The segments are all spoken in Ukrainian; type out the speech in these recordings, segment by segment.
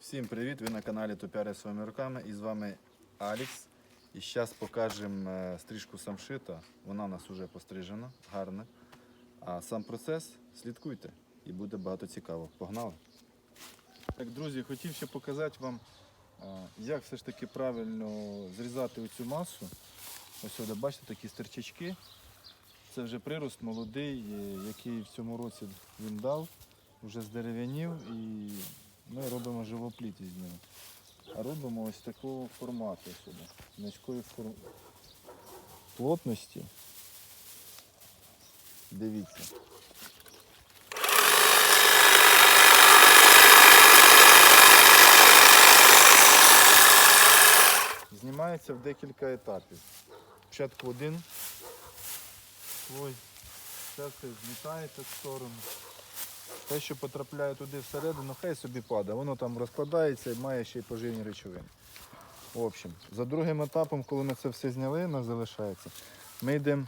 Всім привіт! Ви на каналі Топяри своїми руками і з вами Алікс. І зараз покажемо е, стрижку самшита. Вона у нас вже пострижена, гарна. А сам процес слідкуйте і буде багато цікаво. Погнали! Так, друзі, хотів ще показати вам, як все ж таки правильно зрізати оцю масу. Ось сюди, бачите, такі стерчачки. Це вже прирост молодий, е, який в цьому році він дав, вже здерев'янів і ми робимо живопліт із ним. А робимо ось такого формату сюди, низької фор... плотності. Дивіться. Знімається в декілька етапів. Спочатку один слой, все це змітається в сторону. Те, що потрапляє туди всередину, хай собі падає. Воно там розкладається і має ще й поживні речовини. В общем, за другим етапом, коли ми це все зняли, нас залишається. Ми йдемо.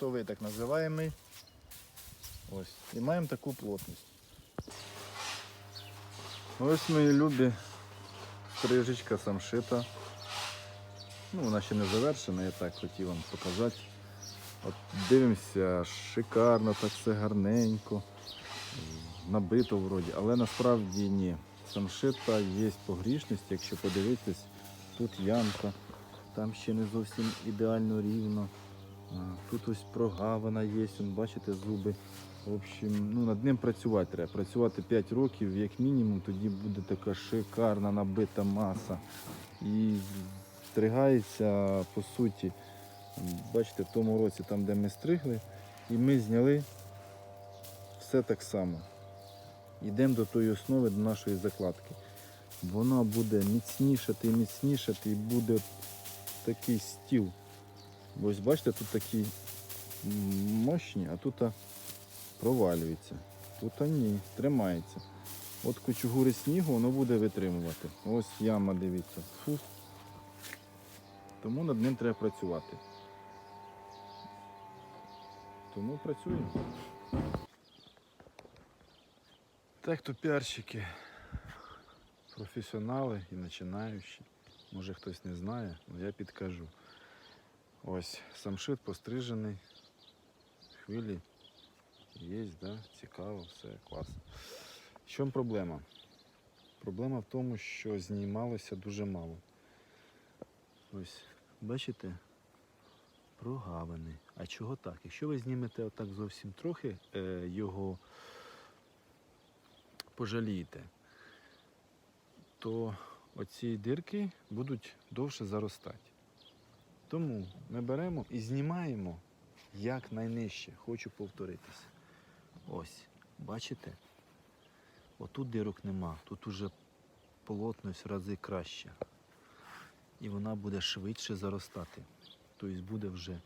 Чистовий, так називаємо. Ось. І маємо таку плотність. Ось мої любі стрижечка самшита. Ну, вона ще не завершена, я так хотів вам показати. От дивимося, шикарно, так все гарненько, набито вроді, але насправді ні. Самшита є погрішність, якщо подивитись, тут ямка, там ще не зовсім ідеально рівно. Тут ось прогавина є, вон, бачите, зуби. В общем, ну, над ним працювати треба. Працювати 5 років, як мінімум, тоді буде така шикарна набита маса. І стригається, по суті, бачите, в тому році, там, де ми стригли, і ми зняли все так само. Йдемо до тої основи, до нашої закладки. Вона буде міцнішати і міцнішати, і буде такий стіл. Бо Ось бачите, тут такі мощні, а тут провалюється. Тут ні, тримається. От кучугури снігу воно буде витримувати. Ось яма, дивіться. Фу. Тому над ним треба працювати. Тому працюємо. Так то піарщики, професіонали і починаючі. Може хтось не знає, але я підкажу. Ось самшит пострижений. Хвилі є, да? цікаво, все, клас. В чому проблема? Проблема в тому, що знімалося дуже мало. Ось, бачите? Прогавини. А чого так? Якщо ви знімете отак зовсім трохи, е, його пожалієте, то оці дирки будуть довше заростати. Тому ми беремо і знімаємо як найнижче. Хочу повторитися. Ось, бачите? Отут дирок нема, тут уже полотність в рази краще. І вона буде швидше заростати. Тобто буде вже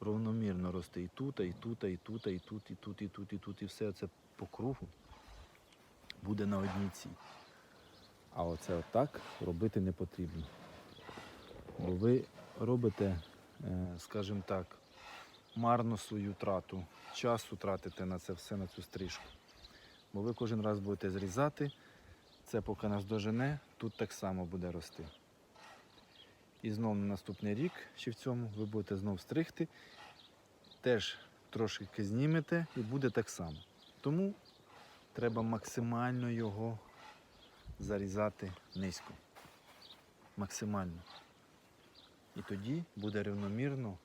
равномірно рости і тут, і тут, і тут, і тут, і тут, і тут, і тут, і все це по кругу буде на одній цій. А оце отак робити не потрібно. Бо ви робите, е, скажімо так, марно свою трату, часу тратите на це все, на цю стрижку. Бо ви кожен раз будете зрізати, це поки нас дожене, тут так само буде рости. І знов на наступний рік, чи в цьому, ви будете знов стригти, теж трошки знімете і буде так само. Тому треба максимально його зарізати низько. Максимально. І тоді буде рівномірно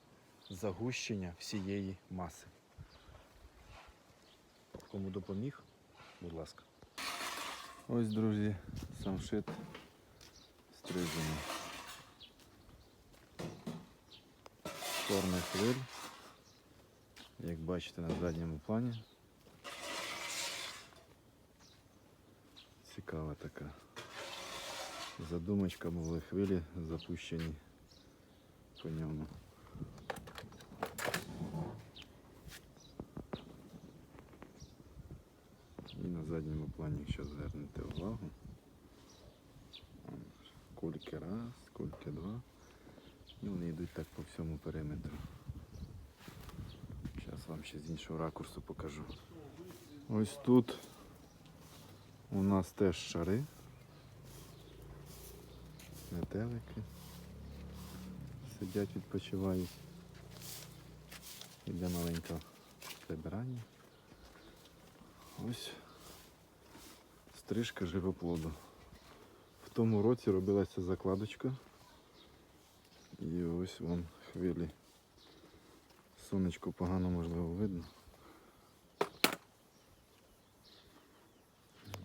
загущення всієї маси. Кому допоміг, будь ласка. Ось, друзі, самшит стрижений. Чорний хвиль. Як бачите на задньому плані. Цікава така задумочка були хвилі запущені по ньому. І на задньому плані, якщо звернете увагу, кульки раз, кульки два. І вони йдуть так по всьому периметру. Зараз вам ще з іншого ракурсу покажу. Ось тут у нас теж шари, метелики. Сидять, відпочивають. Іде маленьке прибирання. Ось стрижка живоплоду. В тому році робилася закладочка. І ось вон хвилі. Сонечко погано можливо видно.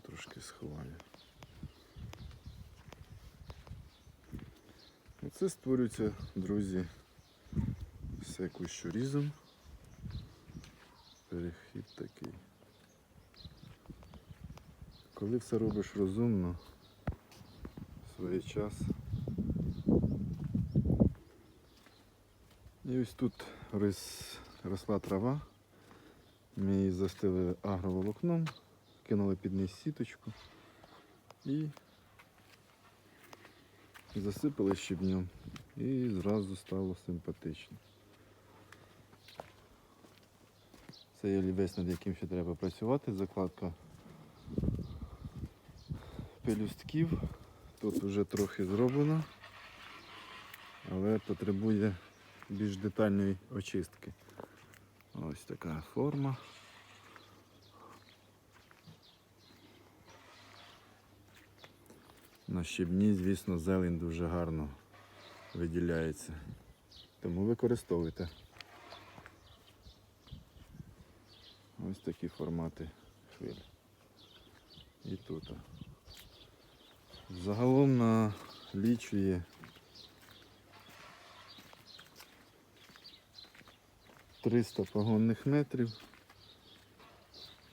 Трошки сховаю. Оце створюється, друзі, все кущорізом. Перехід такий. Коли все робиш розумно, своєчас. І ось тут рос- росла трава. Ми її застелили агроволокном, кинули під низ сіточку і засипали щебнем. І зразу стало симпатично. Це є олівець, над яким ще треба працювати. Закладка пелюстків. Тут вже трохи зроблено, але потребує більш детальної очистки. Ось така форма. На щебні, звісно, зелень дуже гарно виділяється. Тому використовуйте. Ось такі формати хвиль. І тут. Загалом налічує 300 погонних метрів.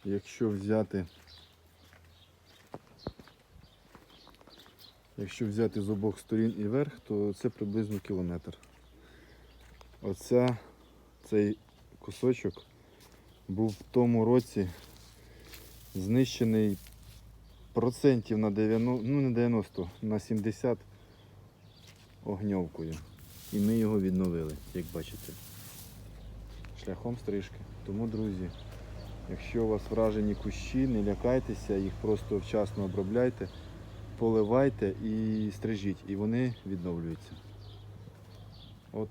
Якщо взяти Якщо взяти з обох сторін і верх, то це приблизно кілометр. Оця, цей кусочок був в тому році знищений процентів на 90, ну не 90, на 70 огньовкою. І ми його відновили, як бачите, шляхом стрижки. Тому, друзі, якщо у вас вражені кущі, не лякайтеся, їх просто вчасно обробляйте, поливайте і стрижіть, і вони відновлюються. От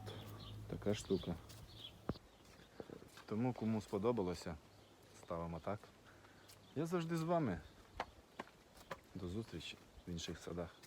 така штука. Тому кому сподобалося, ставимо так. Я завжди з вами. До зустрічі в інших садах.